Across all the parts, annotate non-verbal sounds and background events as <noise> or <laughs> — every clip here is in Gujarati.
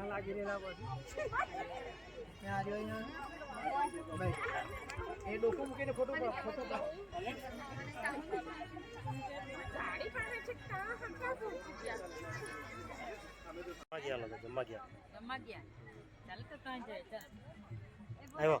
ના લાગી રહેલા પછી. ત્યાં રહ્યો અહીંયા ભાઈ એ ડોકો મૂકીને ફોટો પાડ ફોટો જમવા ગયા જમવા ગયા. ચાલ તો ત્યાં જાય આવ્યો.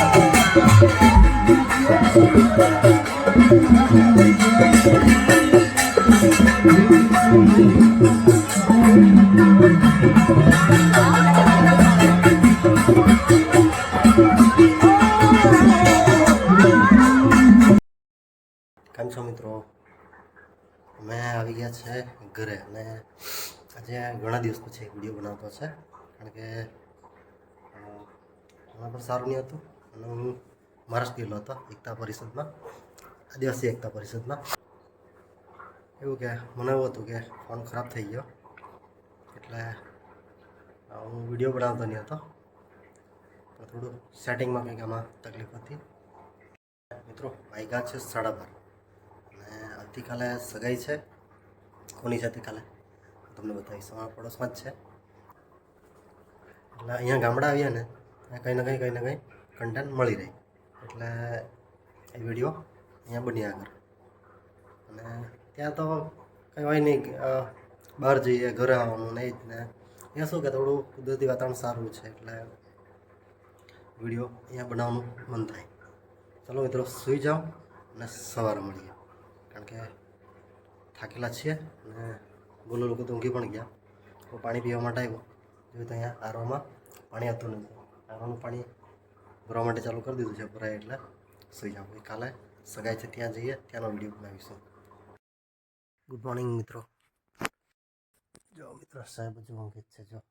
છો મિત્રો? અમે આવી ગયા છે ઘરે અને આજે ઘણા દિવસ પછી એક વીડિયો બનાવતો છે. કારણ કે હમણાં પણ સારું નહીં હતું અને હું મહારાષ્ટ્ર ગયેલો હતો, એકતા પરિષદમાં, આદિવાસી એકતા પરિષદમાં. એવું કે, મને એવું હતું કે ફોન ખરાબ થઈ ગયો, એટલે હું વીડિયો બનાવતો નહીં હતો. તો થોડું સેટિંગમાં કંઈક આમાં તકલીફ હતી. મિત્રો વાગ્યા છે સાડા બાર. અને આવતીકાલે સગાઈ છે, કોની છે આવતીકાલે? તમને બતાવીશ. અમારા પડોશમાં જ છે. એટલે અહીંયા ગામડા આવ્યા ને કંઈ ને કંઈ કંઈ ને કંઈ કન્ટેન્ટ મળી રહે. એટલે એ વીડિયો અહીંયા બની આગળ. અને ત્યાં તો કંઈ હોય નહીં બહાર જઈએ, ઘરે આવવાનું નહીં જ ને. અહીંયા શું કે થોડું કુદરતી વાતાવરણ સારું છે એટલે વીડિયો અહીંયા બનાવવાનું મન થાય. ચાલો મિત્રો, સૂઈ જાઓ અને સવારે મળીએ. કારણ કે થાકેલા છીએ અને બોલો લોકો તો ઊંઘી પણ ગયા. હું પાણી પીવા માટે આવ્યો. જોયું તો અહીંયા આરોમાં પાણી હતું નથી આરોનું પાણી ભરવા માટે ચાલુ કરી દીધું છે ભરાય એટલે સૂઈ જાઓ પછી કાલે સગાઈ છે ત્યાં જઈએ ત્યાંનો વીડિયો બનાવીશું ગુડ મોર્નિંગ મિત્રો જો મિત્રો સાહેબ હજુ ઊંઘે જ છે જો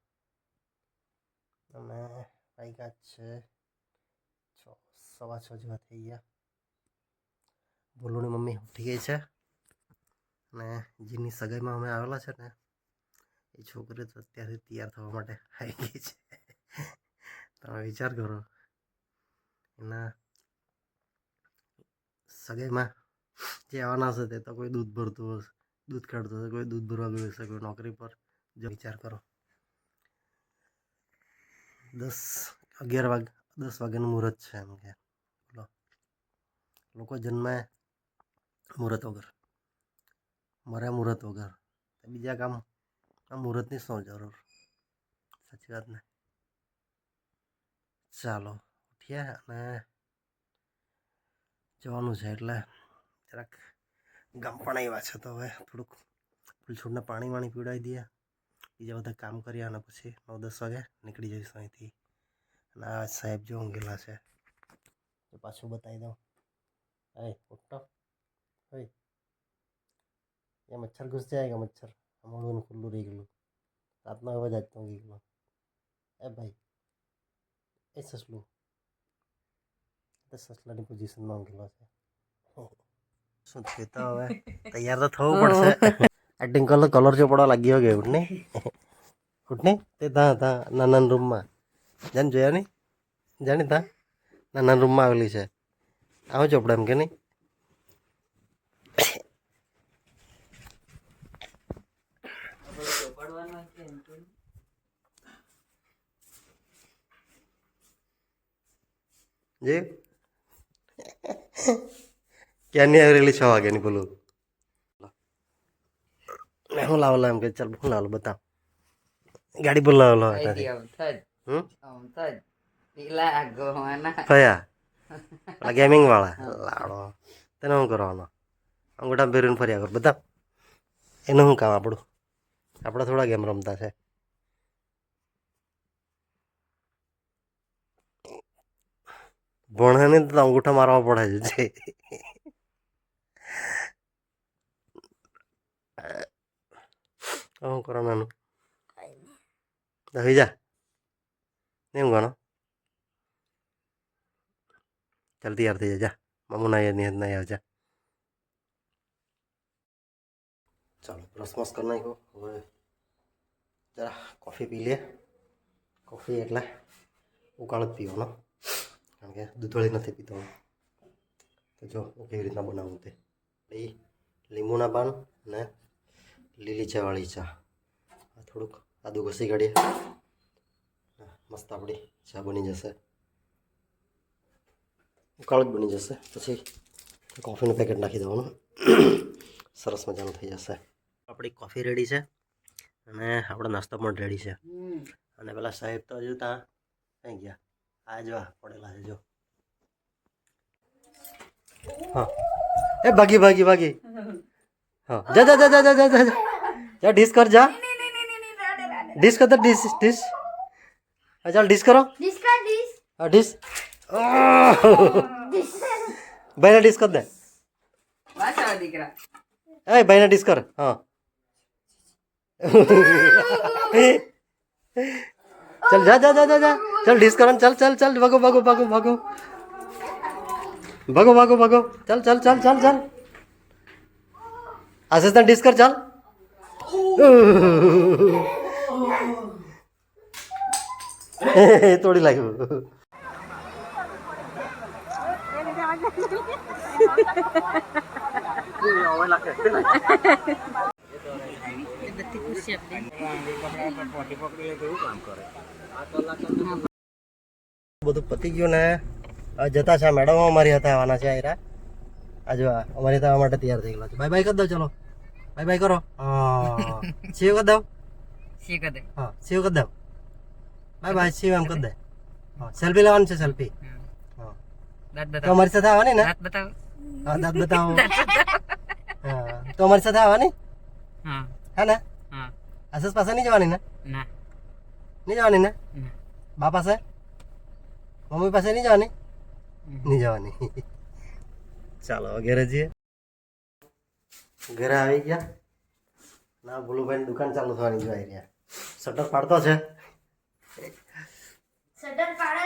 અને વાગ્યા જ છે છ સવા છ જેવા થઈ ગયા ભોલુની મમ્મી ઉઠી ગઈ છે અને જેની સગાઈમાં અમે આવેલા છે ને એ છોકરી તો અત્યારથી તૈયાર થવા માટે આવી ગઈ છે તમે વિચાર કરો એના સગાઈમાં જે આવવાના હશે તે તો કોઈ દૂધ ભરતું હશે દૂધ કાઢતું હશે કોઈ દૂધ ભરવા ગયું હશે કોઈ નોકરી પર જો વિચાર કરો દસ અગિયાર વાગ દસ વાગ્યાનું મુહૂર્ત છે એમ કે બોલો લોકો જન્મે મુહૂર્ત વગર મરે મુહૂર્ત વગર તો બીજા કામ આ મુહૂર્તની શું જરૂર સાચી વાત ને ચાલો ઉઠ્યા અને જવાનું છે એટલે જરાક ગામ પણ આવ્યા છે તો હવે થોડુંક ફૂલછોડને પાણી વાણી પીવડાવી દઈએ. બીજા બધા કામ કર્યા અને પછી નવ દસ વાગે નીકળી જઈશું અહીંથી. અને આ સાહેબ જો ઊંઘેલા છે. તો પાછું બતાવી દઉં. અરે ઉઠો. હોય. એ મચ્છર ઘૂસ જાય કે મચ્છર? અમારું ખુલ્લું રહી ગયેલું. રાતનો હવે જ ઊંઘી ગયેલો. એ ભાઈ, એ સસલું. એ સસલાની પોઝિશન માંગેલો છે. શું થયું તો હવે <laughs> તૈયાર તો થવું પડશે. એક્ટિંગ કલર કલર જો પડવા લાગ્યો કે ઉઠને ઉઠને તે તા ત્યાં નાના રૂમમાં જાને જોયા નહીં જાણે ત્યાં નાના રૂમમાં આવેલી છે. આવો ચોપડા એમ કે નહીં જે ક્યારની આવેલી છ વાગ્યાની બોલું મેં હું લાવેલો એમ કે ચાલ હું લાવેલો બતાવ ગાડી બોલ ગોવાના કયા પેલા ગેમિંગ વાળા લાડો તેને શું કરવાનો અંગૂઠા પહેરીને ફર્યા કર બધા એનું શું કામ આપણું આપણે થોડા ગેમ રમતા છે ભણે નહીં તો અંગૂઠા મારવા પડે છે. શું કરવાનું દહી જા. નહીં ગણો ચાલ તૈયાર થઈ જા. મામુ ના નિહત ના આવજા. ચાલો બ્રશ મસ કરી નાખ્યો. હવે જરા કોફી પી લે. કોફી એટલે ઉકાળ જ પીવાનો. કારણ કે દૂધવાળી નથી પીતો. તો જો હું કેવી રીતના બનાવું તે? એ લીંબુના પાન અને લીલી ચાવાળી ચા. આ થોડુંક આદુ ઘસી કાઢીએ. મસ્ત આપણી ચા બની જશે. ઉકાળ જ બની જશે. પછી કોફીનું પેકેટ નાખી દેવાનું. <coughs> સરસ મજાનું થઈ જશે. આપણી કોફી રેડી છે અને આપણો નાસ્તો પણ રેડી છે. અને પેલા સાહેબ તો હજુ ત્યાં કઈ ગયા? આ જો પડેલા છે જો હા એ ભાગી ભાગી ભાગી હા જા જા જા જા જા જા જા ડિશ કર જા ડિશ કર ડિશ ડિશ હા ચાલ ડિશ કરો ડિશ કર ડિશ હા ડિશ ભાઈને ડિશ કર દે વાસા દીકરા એ ભાઈને ડિશ કર હા चल जा जा जा जा जा चल डिस करन चल चल चल भागो भागो भागो भागो भागो भागो भागो चल चल चल चल चल असिस्टेंट डिस कर चल <laughs> तोड़ी लाग्यो એ બધી ખુશી આપણી બધું પતી ગયું ને જતા છે મેડમ અમારી હતા આવવાના છે આયરા. આજે અમારી હતા માટે તૈયાર થઈ ગયેલા છે. બાય બાય કરી દો ચલો. બાય બાય કરો. હા. સેવ કરી દઉં સેવ કરી દે. હા સેવ કરી દઉં બાય બાય સેવ એમ કરી દે. હા સેલ્ફી લેવાની છે સેલ્ફી. હા. તો અમારી સાથે આવવાની ને? દાંત બતાવો. હા દાંત બતાવો. હા તો અમારી સાથે આવવાની? હા. હે ને? હા. પાસે નહીં જવાની ને? ના. નહીં જવાની ને બા પાસે મમ્મી પાસે નહીં જવાની નહીં જવાની ચાલો ઘેરે જઈએ ઘરે આવી ગયા ના ભૂલુભાઈ દુકાન ચાલુ થવાની જોઈ રહ્યા શટર પાડતો છે શટર પાડે